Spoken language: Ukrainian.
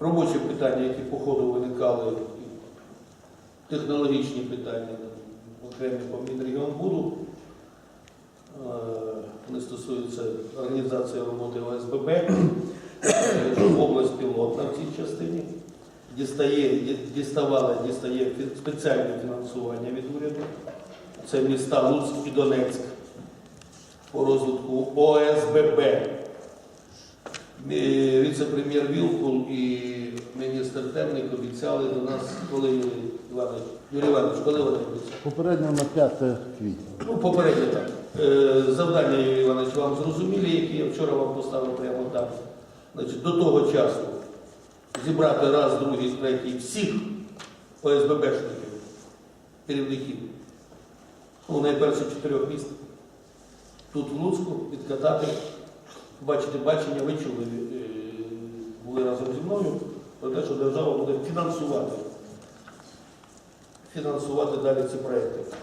робочі питання, які по ходу виникали, технологічні питання, окремі по Мінрегіонбуду. Е, Вони стосуються організації роботи ОСББ. Е, Область пілотна в цій частині. Дістає, діставала, дістає спеціальне фінансування від уряду. Це міста Луцьк і Донецьк по розвитку ОСББ. Віце-прем'єр Вілкул і міністр Темник обіцяли до нас, коли Юрій Іванович, Юрій Іванович, коли вони обіцяли? Попередньо на 5 квітня. Ну, попередньо так. Е, Завдання, Юрій Іванович, вам зрозумілі, які я вчора вам поставив прямо там. Значить, до того часу зібрати раз, другий, третій всіх ОСББшників, керівників, ну, найперше чотирьох міст, тут в Луцьку, відкатати, бачити бачення, ви чули, разом про те, що держава буде фінансувати, фінансувати далі ці проекти.